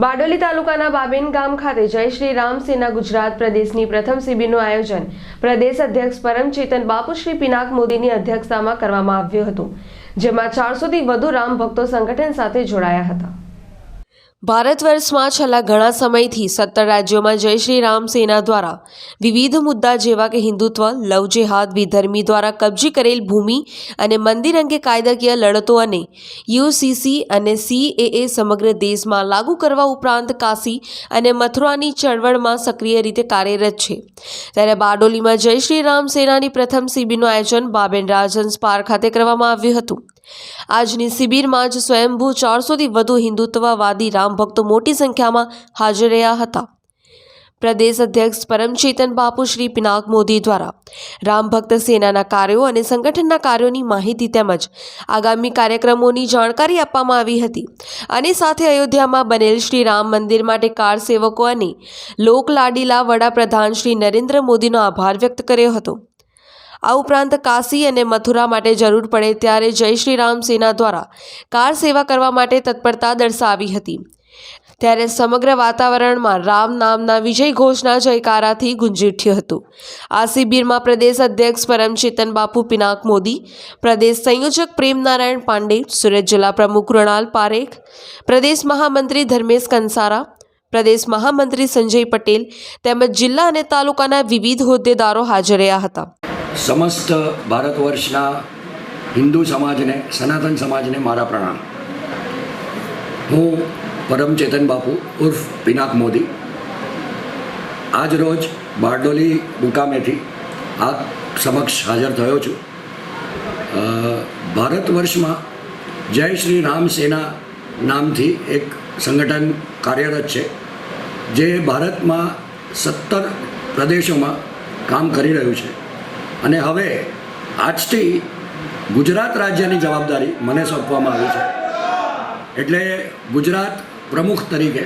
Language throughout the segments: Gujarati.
બારડોલી તાલુકાના બાબેન ગામ ખાતે જય શ્રી રામ ગુજરાત પ્રદેશની પ્રથમ શિબિરનું આયોજન પ્રદેશ અધ્યક્ષ પરમચેતન બાપુ શ્રી પિનાક મોદીની અધ્યક્ષતામાં કરવામાં આવ્યું હતું, જેમાં ચારસોથી વધુ રામ ભક્તો સંગઠન સાથે જોડાયા હતા. ભારત વર્ષમાં છેલ્લા ઘણા સમયથી સત્તર રાજ્યોમાં જય શ્રી રામ સેના દ્વારા વિવિધ મુદ્દા જેવા કે હિન્દુત્વ, લવ જેહાદ, વિધર્મી દ્વારા કબજી કરેલ ભૂમિ અને મંદિર અંગે કાયદાકીય લડતો અને યુસીસી અને સીએએ સમગ્ર દેશમાં લાગુ કરવા ઉપરાંત કાશી અને મથુરાની ચળવળમાં સક્રિય રીતે કાર્યરત છે. ત્યારે બારડોલીમાં જય શ્રી રામ સેનાની પ્રથમ શિબિરનું આયોજન બાબેન રાજન પાર્ક ખાતે કરવામાં આવ્યું હતું. આજની શિબિરમાં જ સ્વયંભૂ ચારસોથી વધુ હિન્દુત્વવાદી રામ ભક્તો મોટી સંખ્યામાં હાજર રહ્યા હતા. પ્રદેશ અધ્યક્ષ પરમચેતન બાપુ શ્રી પિનાક મોદી દ્વારા રામ ભક્ત સેનાના કાર્યો અને સંગઠનના કાર્યોની માહિતી તેમજ આગામી કાર્યક્રમોની જાણકારી આપવામાં આવી હતી. અને સાથે અયોધ્યામાં બનેલ શ્રી રામ મંદિર માટે કાર સેવકો અને લોકલાડીલા વડાપ્રધાન શ્રી નરેન્દ્ર મોદીનો આભાર વ્યક્ત કર્યો હતો. આ ઉપરાંત કાશી અને મથુરા માટે જરૂર પડે ત્યારે જય શ્રી રામ સેના દ્વારા કાર સેવા કરવા માટે તત્પરતા દર્શાવી હતી. ત્યારે સમગ્ર વાતાવરણમાં રામ નામના વિજય ઘોષના જયકારાથી ગુંજી ઉઠ્યું હતું. આ શિબિરમાં પ્રદેશ અધ્યક્ષ પરમચેતન બાપુ પિનાક મોદી, પ્રદેશ સંયોજક પ્રેમનારાયણ પાંડે, સુરત જિલ્લા પ્રમુખ કૃણાલ પારેખ, પ્રદેશ મહામંત્રી ધર્મેશ કંસારા, પ્રદેશ મહામંત્રી સંજય પટેલ તેમજ જિલ્લા અને તાલુકાના વિવિધ હોદ્દેદારો હાજર રહ્યા હતા. સમસ્ત ભારત વર્ષના હિન્દુ સમાજને, સનાતન સમાજને મારા પ્રણામ. હું પરમ ચેતન બાપુ ઉર્ફ પિનાક મોદી. આજ રોજ બારડોલી મુકામેથી આ સમક્ષ હાજર થયો છું. ભારત વર્ષમાં જય શ્રી રામ સેના નામથી એક સંગઠન કાર્યરત છે, જે ભારતમાં સત્તર પ્રદેશોમાં કામ કરી રહ્યું છે. અને હવે આજથી ગુજરાત રાજ્યની જવાબદારી મને સોંપવામાં આવી છે. એટલે ગુજરાત પ્રમુખ તરીકે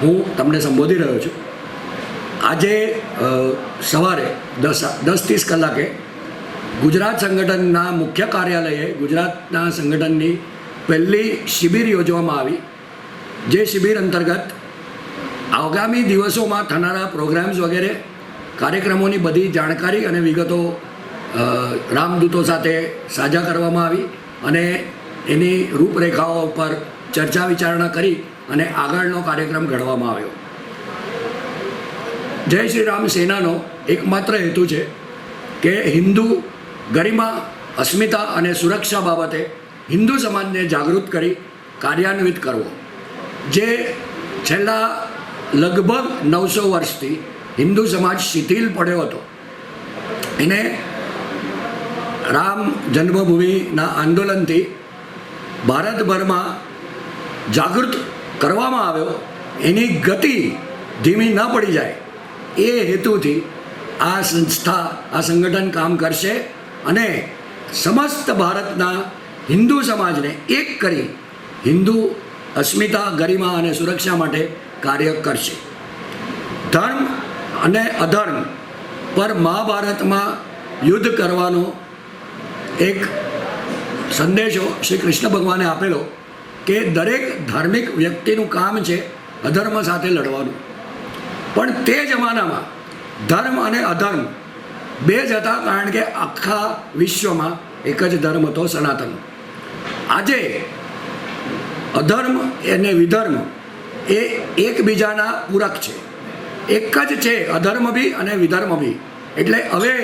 હું તમને સંબોધી રહ્યો છું. આજે સવારે દસ દસ ત્રીસ કલાકે ગુજરાત સંગઠનના મુખ્ય કાર્યાલયે ગુજરાતના સંગઠનની પહેલી શિબિર યોજવામાં આવી, જે શિબિર અંતર્ગત આગામી દિવસોમાં થનારા પ્રોગ્રામ્સ વગેરે કાર્યક્રમોની બધી જાણકારી અને વિગતો રામદૂતો સાથે સાજા કરવામાં આવી અને એની રૂપરેખાઓ પર ચર્ચા વિચારણા કરી અને આગળનો કાર્યક્રમ ઘડવામાં આવ્યો. જય શ્રી રામ સેનાનો એકમાત્ર હેતુ છે કે હિન્દુ ગરિમા, અસ્મિતા અને સુરક્ષા બાબતે હિન્દુ સમાજને જાગૃત કરી કાર્યાન્વિત કરવો. જે છેલ્લા લગભગ નવસો વર્ષથી હિન્દુ સમાજ શિથિલ પડ્યો હતો. એને રામ જન્મભૂમિના આંદોલનથી ભારતભરમાં જાગૃત કરવામાં આવ્યો. એની ગતિ ધીમી ન પડી જાય. એ હેતુથી આ સંસ્થા, આ સંગઠન કામ કરશે અને સમસ્ત ભારતના હિન્દુ સમાજને એક કરી હિન્દુ અસ્મિતા ગરિમા અને સુરક્ષા માટે કાર્ય કરશે. ધર્મ અને અધર્મ પર મહાભારતમાં યુદ્ધ કરવાનો એક સંદેશો શ્રી કૃષ્ણ ભગવાને આપેલો કે દરેક ધાર્મિક વ્યક્તિનું કામ છે અધર્મ સાથે લડવાનું. પણ તે જમાનામાં ધર્મ અને અધર્મ બે જ હતા કારણ કે આખા વિશ્વમાં એક જ ધર્મ હતો સનાતન. આજે અધર્મ અને વિધર્મ એ એકબીજાના પૂરક છે. એક જ છે, અધર્મ બી અને વિધર્મ બી એટલે હવે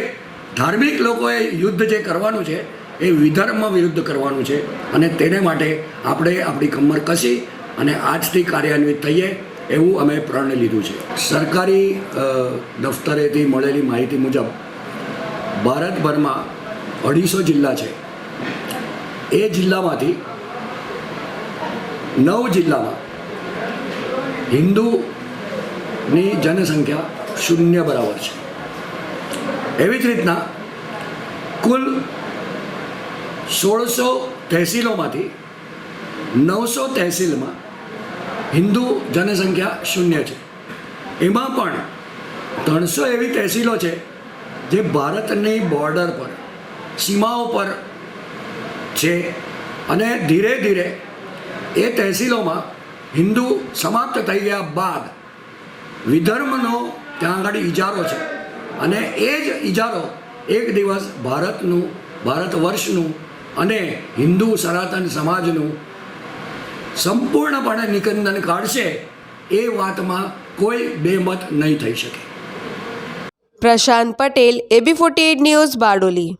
ધાર્મિક લોકોએ યુદ્ધ જે કરવાનું છે, એ વિધર્મ વિરુદ્ધ કરવાનું છે. અને તેને માટે આપણે આપણી કમર કસી અને આજથી કાર્યાન્વિત થઈએ એવું અમે પ્રણ લીધું છે. સરકારી દફતરેથી મળેલી માહિતી મુજબ ભારતભરમાં અઢીસો જિલ્લા છે. એ જિલ્લામાંથી નવ જિલ્લામાં હિન્દુની જનસંખ્યા શૂન્ય બરાબર છે. એવી જ રીતના કુલ સોળસો તહેસીલોમાંથી નવસો તહેસીલમાં હિન્દુ જનસંખ્યા શૂન્ય છે. એમાં પણ ત્રણસો એવી તહેસીલો છે જે ભારતની બોર્ડર પર, સીમાઓ પર છે અને ધીરે ધીરે એ તહેસીલોમાં હિન્દુ સમાપ્ત થઈ ગયા બાદ વિધર્મનો ત્યાં આગળ ઇજારો છે. અને એ જ ઇજારો એક દિવસ ભારતનું, ભારત વર્ષનું અને હિન્દુ સનાતન સમાજનું સંપૂર્ણપણે નિકંદન કાઢશે એ વાતમાં કોઈ બેમત નહીં થઈ શકે. Prashant Patel AB forty news Bardoli.